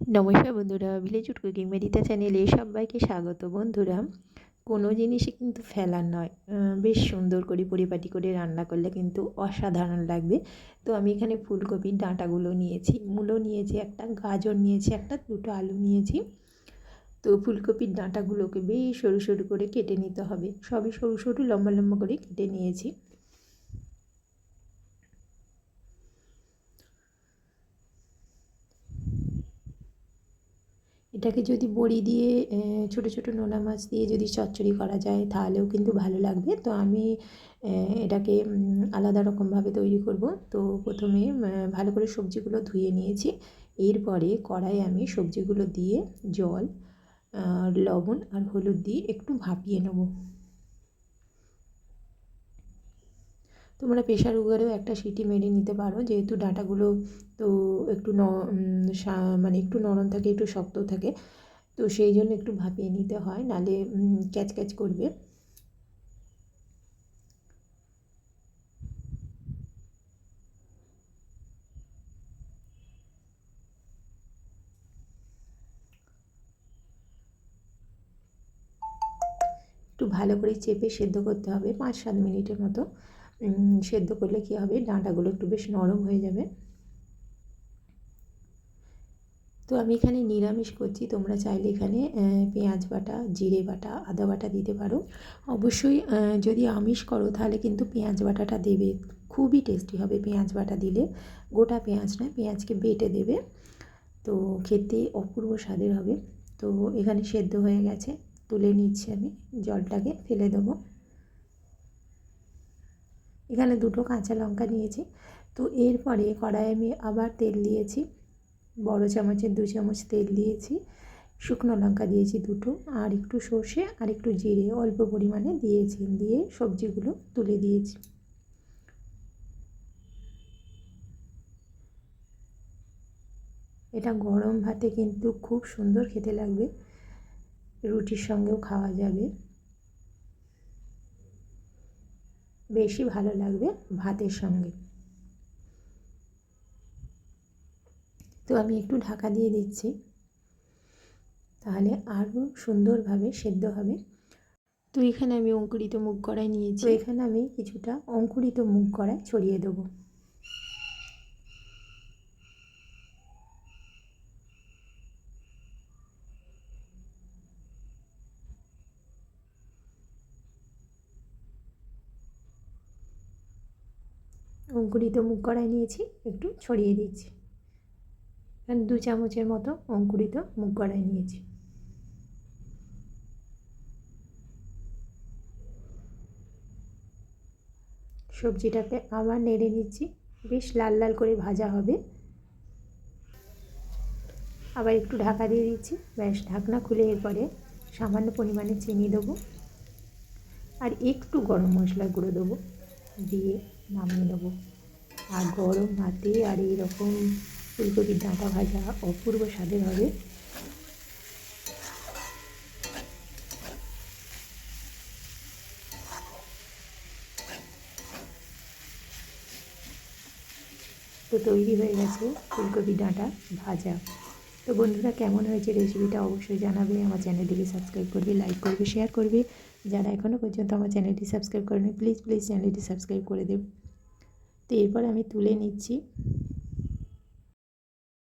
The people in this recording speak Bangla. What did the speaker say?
নমস্কার বন্ধুরা ভিলেজ উড কুকিং মেডিতা চ্যানেলে সবাইকে স্বাগত বন্ধুরা। কোনো জিনিসই কিন্তু ফেলার নয়। বেশ সুন্দর করে পরিপাটি করে রান্না করলে কিন্তু অসাধারণ লাগবে। তো আমি এখানে ফুলকপির ডাঁটাগুলো নিয়েছি, মূলো নিয়েছি, একটা গাজর নিয়েছি, একটা দুটো আলু নিয়েছি। তো ফুলকপির ডাঁটাগুলোকে বেশ সরু সরু করে কেটে নিতে হবে। সবই সরু সরু লম্বা লম্বা করে কেটে নিয়েছি। এটাকে যদি বড়ি দিয়ে ছোট ছোট নোনা মাছ দিয়ে যদি চচ্চড়ি করা যায়, তাহলেও কিন্তু ভালো লাগবে। তো আমি এটাকে আলাদা রকমভাবে তৈরি করব। তো প্রথমে ভালো করে সবজিগুলো ধুয়ে নিয়েছি। এরপরে কড়াই আমি সবজিগুলো দিয়ে জল লবণ আর হলুদ দিয়ে একটু ভাপিয়ে নেব। তোমরা প্রেশার কুকারেও একটা সিটি মেরে নিতে পারো। যেহেতু ডাঁটাগুলো তো একটু ন মানে একটু নরম থাকে, একটু শক্ত থাকে, তো সেই জন্য একটু ভাপিয়ে নিতে হয়, নালে ক্যাচ ক্যাচ করবে। একটু ভালো করে চেপে সেদ্ধ করতে হবে, পাঁচ সাত মিনিটের মতো। সেদ্ধ করলে কী হবে? ডাঁটাগুলো একটু বেশ নরম হয়ে যাবে। তো আমি এখানে নিরামিষ করছি। তোমরা চাইলে এখানে পেঁয়াজ বাটা, জিরে বাটা, আদা বাটা দিতে পারো। অবশ্যই যদি আমিষ করো, তাহলে কিন্তু পেঁয়াজ বাটাটা দেবে। খুবই টেস্টি হবে পেঁয়াজ বাটা দিলে। গোটা পেঁয়াজ নয় পেঁয়াজকে বেটে দেবে। তো খেতে অপূর্ব স্বাদের হবে। তো এখানে সেদ্ধ হয়ে গেছে। তুলে নিচ্ছি আমি জলটাকে, ফেলে দেবো। এখানে দুটো কাঁচা লঙ্কা নিয়েছি। তো এরপরে কড়াই আমি আবার তেল দিয়েছি। বড় চামচের দু চামচ তেল দিয়েছি। শুকনো লঙ্কা দিয়েছি দুটো। আর একটু সর্ষে আর একটু জিরে অল্প পরিমাণে দিয়েছি। দিয়ে সবজিগুলো তুলে দিয়েছি। এটা গরম ভাতে কিন্তু খুব সুন্দর খেতে লাগবে। রুটির সঙ্গেও খাওয়া যাবে। বেশি ভালো লাগবে ভাতের সঙ্গে। তো আমি একটু ঢাকা দিয়ে দিচ্ছি। তাহলে আরও সুন্দরভাবে সেদ্ধ হবে। তো এখানে আমি অঙ্কুরিত মুগ কড়াই নিয়েছি। এখানে আমি কিছুটা অঙ্কুরিত মুগ কড়াই ছড়িয়ে দেবো। অঙ্কুরিত মুগ কড়াই নিয়েছি, একটু ছড়িয়ে দিচ্ছি। দু চামচের মতো অঙ্কুরিত মুগ কড়াই নিয়েছি। সবজিটাকে আবার নেড়ে নিচ্ছি, বেশ লাল লাল করে ভাজা হবে। আবার একটু ঢাকা দিয়ে দিচ্ছি, ব্যাস ঢাকনা খুলে এরপরে সামান্য পরিমাণে চিনি দেবো। আর একটু গরম মশলা গুঁড়ো দেবো, দিয়ে নামিয়ে নেব। আর গরম ভাতে আর এইরকম ফুলকপির ডাঁটা ভাজা অপূর্ব স্বাদের হবে। তো তৈরি হয়ে গেছে ফুলকপি ডাঁটা ভাজা। তো বন্ধুরা, কেমন হয়েছে রেসিপিটা অবশ্যই জানাবে। আমার চ্যানেলটিকে সাবস্ক্রাইব করবে লাইক করবে শেয়ার করবে। যারা এখনও পর্যন্ত আমার চ্যানেলটি সাবস্ক্রাইব করেনি প্লিজ প্লিজ চ্যানেলটি সাবস্ক্রাইব করে দেবে। তো এরপর আমি তুলে নিচ্ছি।